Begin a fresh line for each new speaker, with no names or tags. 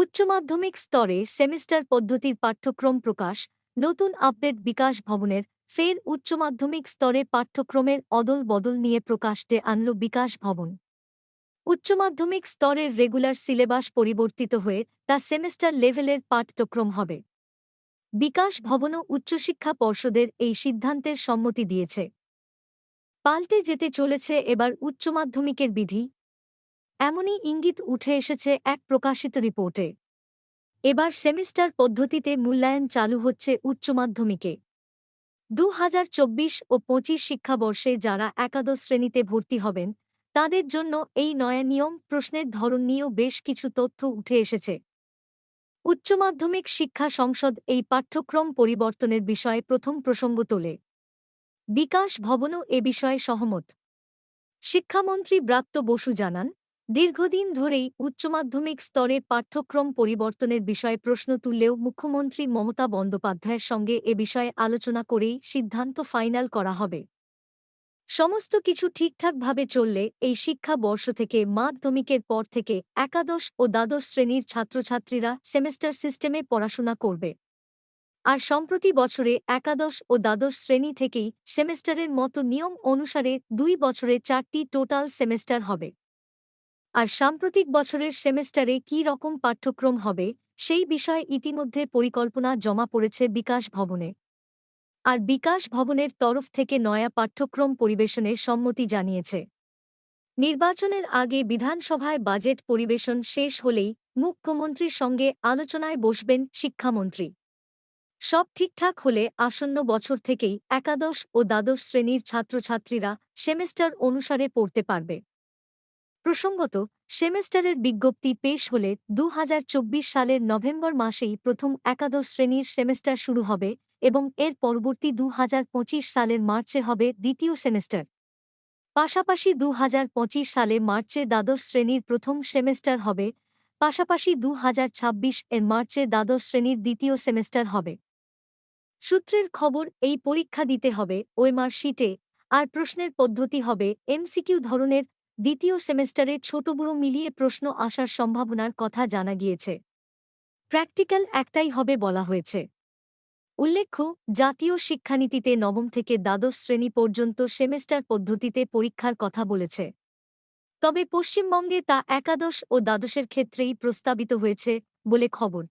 উচ্চ মাধ্যমিক স্তরে সেমিস্টার পদ্ধতির পাঠ্যক্রম প্রকাশ, নতুন আপডেট বিকাশ ভবনের ফের উচ্চ মাধ্যমিক স্তরে পাঠ্যক্রমের অদল বদল নিয়ে প্রকাশে আনল বিকাশ ভবন। উচ্চ মাধ্যমিক স্তরের রেগুলার সিলেবাস পরিবর্তিত হয়ে তা সেমিস্টার লেভেলের পাঠ্যক্রম হবে। বিকাশ ভবনও উচ্চশিক্ষা পর্ষদের এই সিদ্ধান্তের সম্মতি দিয়েছে। পাল্টে যেতে চলেছে এবার উচ্চ মাধ্যমিকের বিধি এমনই ইঙ্গিত উঠে এসেছে এক প্রকাশিত রিপোর্টে। এবার সেমিস্টার পদ্ধতিতে মূল্যায়ন চালু হচ্ছে উচ্চ মাধ্যমিকে। দু ও পঁচিশ শিক্ষাবর্ষে যারা একাদশ শ্রেণীতে ভর্তি হবেন, তাদের জন্য এই নয়া নিয়ম প্রশ্নের ধরন নিয়েও বেশ কিছু তথ্য উঠে এসেছে। উচ্চ মাধ্যমিক শিক্ষা সংসদ এই পাঠ্যক্রম পরিবর্তনের বিষয়ে প্রথম প্রসঙ্গ তোলে। বিকাশ ভবনও এ বিষয়ে সহমত। শিক্ষামন্ত্রী ব্রাত্য বসু জানান দীর্ঘদিন ধরেই উচ্চ মাধ্যমিক স্তরে পাঠ্যক্রম পরিবর্তনের বিষয়ে প্রশ্ন তুললেও মুখ্যমন্ত্রী মমতা বন্দ্যোপাধ্যায়ের সঙ্গে এ বিষয়ে আলোচনা করেই সিদ্ধান্ত ফাইনাল করা হবে। সমস্ত কিছু ঠিকঠাকভাবে চললে এই শিক্ষা বর্ষ থেকে মাধ্যমিকের পর থেকে একাদশ ও দ্বাদশ শ্রেণির ছাত্রছাত্রীরা সেমেস্টার সিস্টেমে পড়াশোনা করবে। আর সম্প্রতি বছরে একাদশ ও দ্বাদশ শ্রেণি থেকেই সেমেস্টারের মতো নিয়ম অনুসারে দুই বছরে চারটি টোটাল সেমেস্টার হবে। আর সাম্প্রতিক বছরের সেমেস্টারে কী রকম পাঠ্যক্রম হবে, সেই বিষয়ে ইতিমধ্যে পরিকল্পনা জমা পড়েছে বিকাশ ভবনে। আর বিকাশ ভবনের তরফ থেকে নয়া পাঠ্যক্রম পরিবেশনের সম্মতি জানিয়েছে। নির্বাচনের আগে বিধানসভায় বাজেট পরিবেশন শেষ হলেই মুখ্যমন্ত্রীর সঙ্গে আলোচনায় বসবেন শিক্ষামন্ত্রী। সব ঠিকঠাক হলে আসন্ন বছর থেকেই একাদশ ও দ্বাদশ শ্রেণির ছাত্রছাত্রীরা সেমেস্টার অনুসারে পড়তে পারবে। প্রসঙ্গত, সেমেস্টারের বিজ্ঞপ্তি পেশ হলে দু হাজার চব্বিশ সালের নভেম্বর মাসেই প্রথম একাদশ শ্রেণির সেমেস্টার শুরু হবে এবং এর পরবর্তী দু হাজার পঁচিশ সালের মার্চে হবে দ্বিতীয় সেমেস্টার। পাশাপাশি দু সালে মার্চে দ্বাদশ শ্রেণির প্রথম সেমেস্টার হবে, পাশাপাশি দু হাজার ছাব্বিশ এর মার্চে দ্বাদশ শ্রেণির দ্বিতীয় সেমেস্টার হবে। সূত্রের খবর, এই পরীক্ষা দিতে হবে ওয়েমার শিটে, আর প্রশ্নের পদ্ধতি হবে, এমসিকিউ ধরনের দ্বিতীয় সেমেস্টারে ছোট বড় মিলিয়ে প্রশ্ন আসার সম্ভাবনার কথা জানা গিয়েছে। প্র্যাকটিক্যাল একটাই হবে বলা হয়েছে। উল্লেখ্য, জাতীয় শিক্ষানীতিতে নবম থেকে দ্বাদশ শ্রেণি পর্যন্ত সেমেস্টার পদ্ধতিতে পরীক্ষার কথা বলেছে। তবে পশ্চিমবঙ্গে তা একাদশ ও দ্বাদশের ক্ষেত্রেই প্রস্তাবিত হয়েছে বলে খবর।